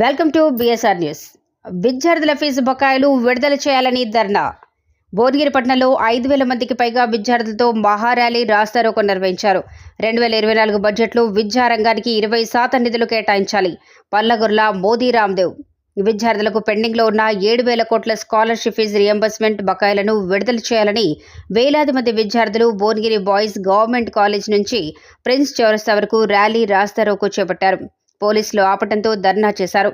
Welcome to BSR news విద్యార్థుల fee బకాయిలు విడుదల చేయాలని ధర్నా. భువనగిరిపట్నంలో ఐదు వేల మందికి పైగా విద్యార్థులతో మహార్యాలీ రాస్తారోకో నిర్వహించారు. రెండు వేల ఇరవై నాలుగు బడ్జెట్లో విద్యారంగానికి ఇరవై శాతం నిధులు కేటాయించాలి. పల్లగుర్ల మోదీ రామ్దేవ్. విద్యార్థులకు పెండింగ్లో ఉన్న ఏడు వేల కోట్ల స్కాలర్షిప్ ఫీజు రియంబర్స్మెంట్ బకాయిలను విడుదల చేయాలని వేలాది మంది విద్యార్థులు భువనగిరి బాయ్స్ గవర్నమెంట్ కాలేజ్ నుంచి ప్రిన్స్ చౌరస్తా వరకు ర్యాలీ రాస్తారోకో చేపట్టారు. పోలీసులు ఆపటంతో ధర్నా చేశారు.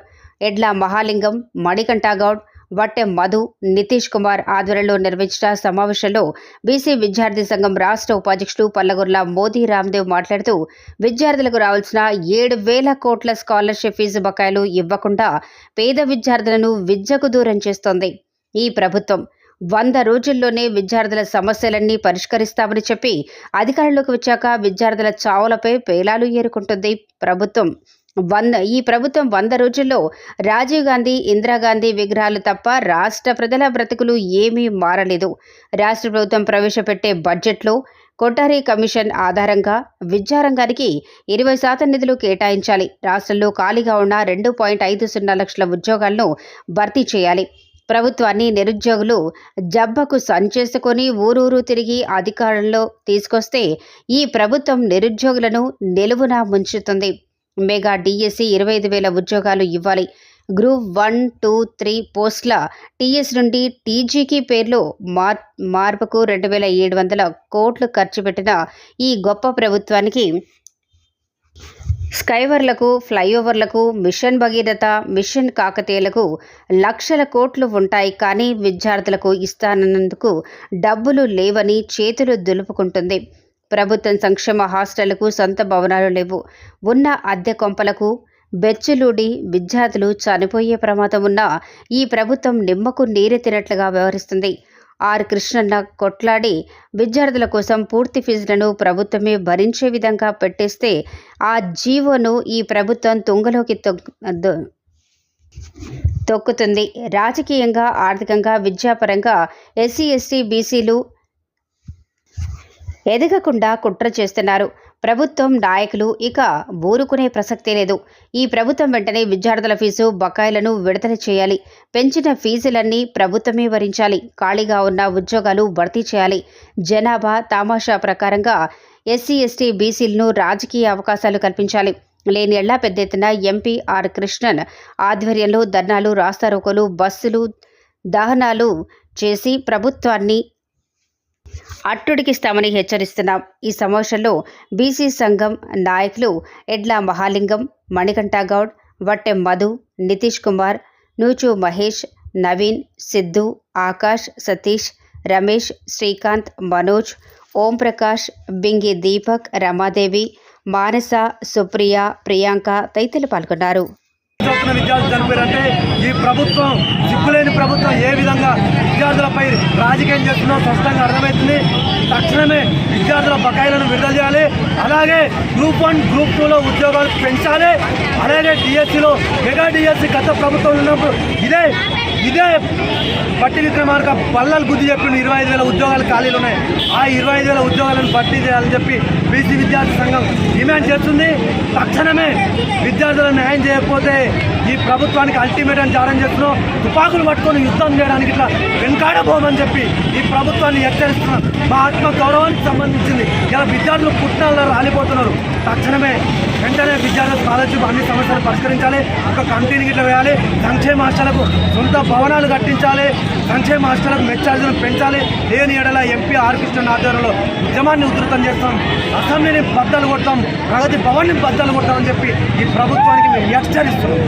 ఎడ్ల మహాలింగం మణికంఠాగౌడ్ వట్టె మధు నితీష్ కుమార్ ఆధ్వర్యంలో నిర్వహించిన సమావేశంలో బీసీ విద్యార్థి సంఘం రాష్ట్ర ఉపాధ్యక్షుడు పల్లగుర్ల మోదీ రామ్దేవ్ మాట్లాడుతూ విద్యార్థులకు రావాల్సిన ఏడు వేల కోట్ల స్కాలర్షిప్ ఫీజు బకాయిలు ఇవ్వకుండా పేద విద్యార్థులను విద్యకు దూరం చేస్తోంది ఈ ప్రభుత్వం. వంద రోజుల్లోనే విద్యార్థుల సమస్యలన్నీ పరిష్కరిస్తామని చెప్పి అధికారంలోకి వచ్చాక విద్యార్థుల చావులపై పేలాలు ఏరుకుంటుంది ప్రభుత్వం. వంద ఈ ప్రభుత్వం వంద రోజుల్లో రాజీవ్ గాంధీ ఇందిరాగాంధీ విగ్రహాలు తప్ప రాష్ట్ర ప్రజల బ్రతుకులు ఏమీ మారలేదు. రాష్ట్ర ప్రభుత్వం ప్రవేశపెట్టే బడ్జెట్లో కొఠారి కమిషన్ ఆధారంగా విద్యారంగానికి ఇరవై శాతం నిధులు కేటాయించాలి. రాష్ట్రంలో ఖాళీగా ఉన్న రెండు పాయింట్ ఐదు సున్నా లక్షల ఉద్యోగాలను భర్తీ చేయాలి. ప్రభుత్వాన్ని నిరుద్యోగులు జబ్బకు సంచేసుకొని ఊరూరు తిరిగి అధికారంలో తీసుకొస్తే ఈ ప్రభుత్వం నిరుద్యోగులను నిలువున ముంచుతుంది. మెగా డిఎస్సి ఇరవై ఐదు వేల ఉద్యోగాలు ఇవ్వాలి. గ్రూప్ వన్ టూ త్రీ పోస్టుల టీఎస్ నుండి టీజీకి పేర్లు మార్ మార్పుకు రెండు వేల ఏడు వందల కోట్లు ఖర్చు పెట్టిన ఈ గొప్ప ప్రభుత్వానికి స్కైవర్లకు ఫ్లైఓవర్లకు మిషన్ భగీరథ మిషన్ కాకతీయులకు లక్షల కోట్లు ఉంటాయి కానీ విద్యార్థులకు ఇస్తానన్నందుకు డబ్బులు లేవని చేతులు దులుపుకుంటుంది. ప్రభుత్వం సంక్షేమ హాస్టళ్ళకు సొంత భవనాలు లేవు. ఉన్న అద్దె కొంపలకు బెచ్చులూడి విద్యార్థులు చనిపోయే ప్రమాదం ఉన్న ఈ ప్రభుత్వం నిమ్మకు నీరెత్తినట్లుగా వ్యవహరిస్తుంది. ఆర్. కృష్ణన్న కొట్లాడి విద్యార్థుల కోసం పూర్తి ఫీజులను ప్రభుత్వమే భరించే విధంగా పెట్టేస్తే ఆ జీవోను ఈ ప్రభుత్వం తుంగలోకి తొక్- తొక్కుతుంది. రాజకీయంగా ఆర్థికంగా విద్యాపరంగా ఎస్సీ ఎస్టీ బీసీలు ఎదగకుండా కుట్ర చేస్తున్నారు. ప్రభుత్వం నాయకులు ఇక ఊరుకునే ప్రసక్తే లేదు. ఈ ప్రభుత్వం వెంటనే విద్యార్థుల ఫీజు బకాయిలను విడుదల చేయాలి. పెంచిన ఫీజులన్నీ ప్రభుత్వమే భరించాలి. ఖాళీగా ఉన్న ఉద్యోగాలు భర్తీ చేయాలి. జనాభా తామాషా ప్రకారంగా ఎస్సీ ఎస్టీ బీసీలను రాజకీయ అవకాశాలు కల్పించాలి. లేని ఎళ్ళా పెద్ద ఎత్తున ఎంపీ ఆర్ కృష్ణన్ ఆధ్వర్యంలో ధర్నాలు రాస్తారోకోలు బస్సులు దహనాలు చేసి ప్రభుత్వాన్ని అట్టుడికిస్తామని హెచ్చరిస్తున్నాం. ఈ సమావేశంలో బీసీ సంఘం నాయకులు ఎడ్ల మహాలింగం మణికంఠ గౌడ్ వట్టె మధు నితీష్ కుమార్ నూచు మహేష్ నవీన్ సిద్ధు ఆకాష్ సతీష్ రమేష్ శ్రీకాంత్ మనోజ్ ఓం ప్రకాష్ బింగి దీపక్ రమాదేవి మానస సుప్రియ ప్రియాంక తదితరులు పాల్గొన్నారు. చదువుతున్న విద్యార్థులు చనిపోయారంటే ఈ ప్రభుత్వం సిగ్గులేని ప్రభుత్వం ఏ విధంగా విద్యార్థులపై రాజకీయం చేస్తుందో స్పష్టంగా అర్థమవుతుంది. తక్షణమే విద్యార్థుల బకాయిలను విడుదల చేయాలి. అలాగే గ్రూప్ వన్ గ్రూప్ టూలో ఉద్యోగాలు పెంచాలి. అలాగే డిఎస్సిలో మెగా డిఎస్సి గత ప్రభుత్వం ఉన్నప్పుడు ఇదే ఇదే బట్టి విక్రమార్క పల్లలు బుద్ధి చెప్పిన ఇరవై ఐదు వేల ఉద్యోగాలు ఖాళీలు ఉన్నాయి. ఆ ఇరవై ఐదు వేల ఉద్యోగాలను భర్తీ చేయాలని చెప్పి బీసీ విద్యార్థి సంఘం డిమాండ్ చేస్తుంది. తక్షణమే విద్యార్థులు న్యాయం చేయకపోతే ఈ ప్రభుత్వానికి అల్టిమేట్ అని జారం చేస్తున్నాం. తుపాకులు పట్టుకొని యుద్ధం చేయడానికి ఇట్లా వెనకాడబోమని చెప్పి ఈ ప్రభుత్వాన్ని హెచ్చరిస్తున్నాం. మా ఆత్మ గౌరవానికి సంబంధించింది. ఇలా విద్యార్థులు పుట్టినలో రాలిపోతున్నారు. తక్షణమే వెంటనే విద్యార్థుల స్కాలర్షిప్ అన్ని సమస్యలు పరిష్కరించాలి. ఒక కమిటీని గిట్ల వేయాలి. సంక్షేమ హాస్టళ్ళకు సొంత భవనాలు కట్టించాలి. సంక్షేమ హాస్టళ్ళకు మెచ్చార్జీలు పెంచాలి. లేని ఏడల ఎంపీ ఆర్ కృష్ణ ఆధ్వర్యంలో ఉద్యమాన్ని ఉధృతం చేస్తాం. అసెంబ్లీని బద్దలు కొడతాం ప్రగతి భవన్ని బద్దలు కొడతామని చెప్పి ఈ ప్రభుత్వానికి మేము హెచ్చరిస్తున్నాం.